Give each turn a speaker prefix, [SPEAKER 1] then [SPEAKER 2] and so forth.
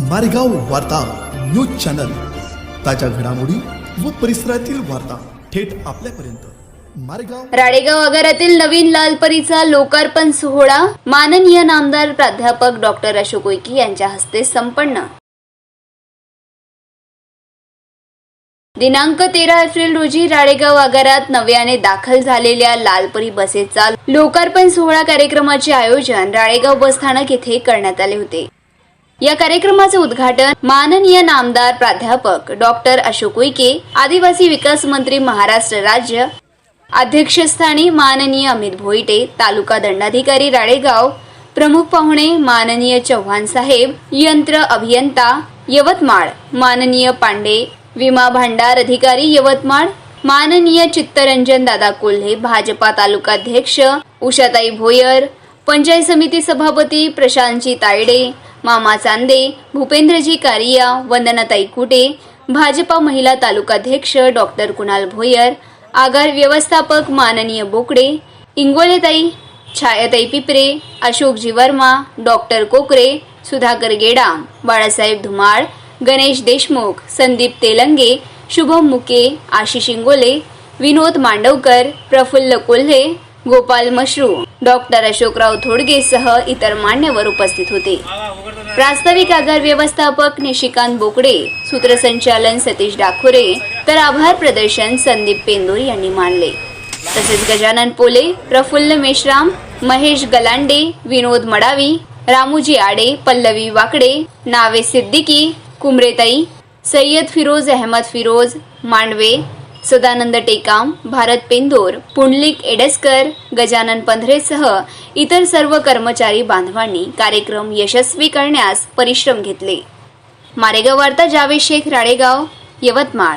[SPEAKER 1] मारेगाव वार्ता news channel. ताज्या घडामोडी व परिसरातील वार्ता थेट आपल्यापर्यंत. मारेगाव
[SPEAKER 2] राळेगाव आगारातील नवीन लालपरीचा लोकार्पण सोहळा माननीय नामदार प्राध्यापक डॉक्टर अशोक उईके यांच्या हस्ते संपन्न. दिनांक तेरा एप्रिल रोजी राळेगाव आगारात नव्याने दाखल झालेल्या लालपरी बसेचा लोकार्पण सोहळा कार्यक्रमाचे आयोजन राळेगाव बसस्थानक येथे करण्यात आले होते. या कार्यक्रमाचे उद्घाटन माननीय नामदार प्राध्यापक डॉक्टर अशोक उईके आदिवासी विकास मंत्री महाराष्ट्र राज्य अध्यक्षस्थानी माननीय अमित भोईटे तालुका दंडाधिकारी राळेगाव प्रमुख पाहुणे माननीय चव्हाण साहेब यंत्र अभियंता यवतमाळ माननीय पांडे विमा भांडार अधिकारी यवतमाळ माननीय चित्तरंजन दादा कोल्हे भाजपा तालुकाध्यक्ष उषाताई भोयर पंचायत समिती सभापती प्रशांतजी तायडे मामा चांदे भूपेंद्रजी कारिया वंदनाताई कुटे भाजपा महिला तालुकाध्यक्ष डॉक्टर कुणाल भोयर आगार व्यवस्थापक माननीय बोकडे इंगोलेताई छायाताई पिपरे अशोकजी वर्मा डॉक्टर कोकरे सुधाकर गेडा बाळासाहेब धुमाळ गणेश देशमुख संदीप तेलंगे शुभम मुके आशिष इंगोले विनोद मांडवकर प्रफुल्ल कोल्हे गोपाल मश्रू डॉक्टर अशोकराव थोडगेसह इतर मान्यवर उपस्थित होते. प्रास्ताविक आगार व्यवस्थापक निशिकांत बोकडे सूत्रसंचालन सतीश डाखोरे तर आभार प्रदर्शन संदीप पेंदोर यांनी मानले. तसेच गजानन पोले प्रफुल्ल मेश्राम महेश गलांडे विनोद मडावी रामूजी आडे पल्लवी वाकडे नावे सिद्दीकी कुमरेताई सय्यद फिरोज अहमद फिरोज मांडवे सदानंद टेकाम भारत पेंदोर पुंडलिक एडसकर गजानन पंधरेसह इतर सर्व कर्मचारी बांधवांनी कार्यक्रम यशस्वी करण्यास परिश्रम घेतले. मारेगाव वार्ता जावेद शेख राळेगाव यवतमाळ.